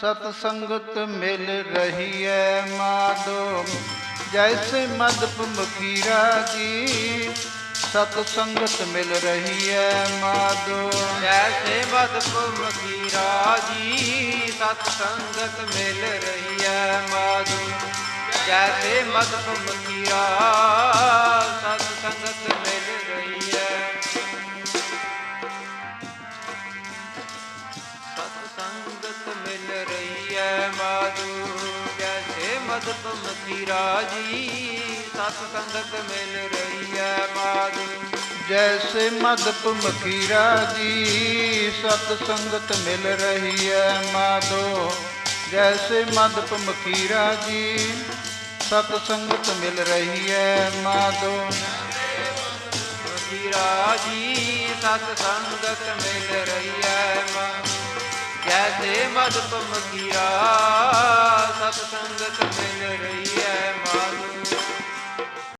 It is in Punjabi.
ਸਤ ਸੰਗਤ ਮਿਲ ਰਹੀ ਐ ਮਾਧੋ ਜੈਸੇ ਮਦਪ ਮਕੀਰਾ ਜੀ ਸਤ ਸੰਗਤ ਮਿਲ ਰਹੀ ਐ ਮਾਧੋ ਜੈਸੇ ਮਦਪ ਮਕੀਰਾ ਜੀ ਸਤ ਸੰਗਤ ਮਿਲ ਰਹੀ ਹੈ ਮਾਧੂ ਜੈਸੇ ਮਦਪ ਮਕੀਰਾ ਮਾਧੂ ਜੈਸੇ ਮਦਪ ਮਕੀਰਾ ਜੀ ਸਤ ਸੰਗਤ ਮਿਲ ਰਹੀ ਹੈ ਮਾਧੂ ਜੈਸੇ ਮਦਪ ਮਕੀਰਾ ਜੀ ਸਤ ਸੰਗਤ ਮਿਲ ਰਹੀ ਐ ਮਾਧੋ ਜੈਸੇ ਮਦਪ ਮਕੀਰਾ ਜੀ ਸਤ ਸੰਗਤ ਮਿਲ ਰਹੀ ਐ ਮਾਧੋ ਮਕੀਰਾ ਜੀ ਸਤ ਸੰਗਤ ਮਿਲ ਰਹੀ ਹੈ ਮਾ ਜੈਸੇ ਮਦਪ ਮਕੀਰਾ ਸਤ ਸੰਗਤ ਮਿਲ ਰਹੀ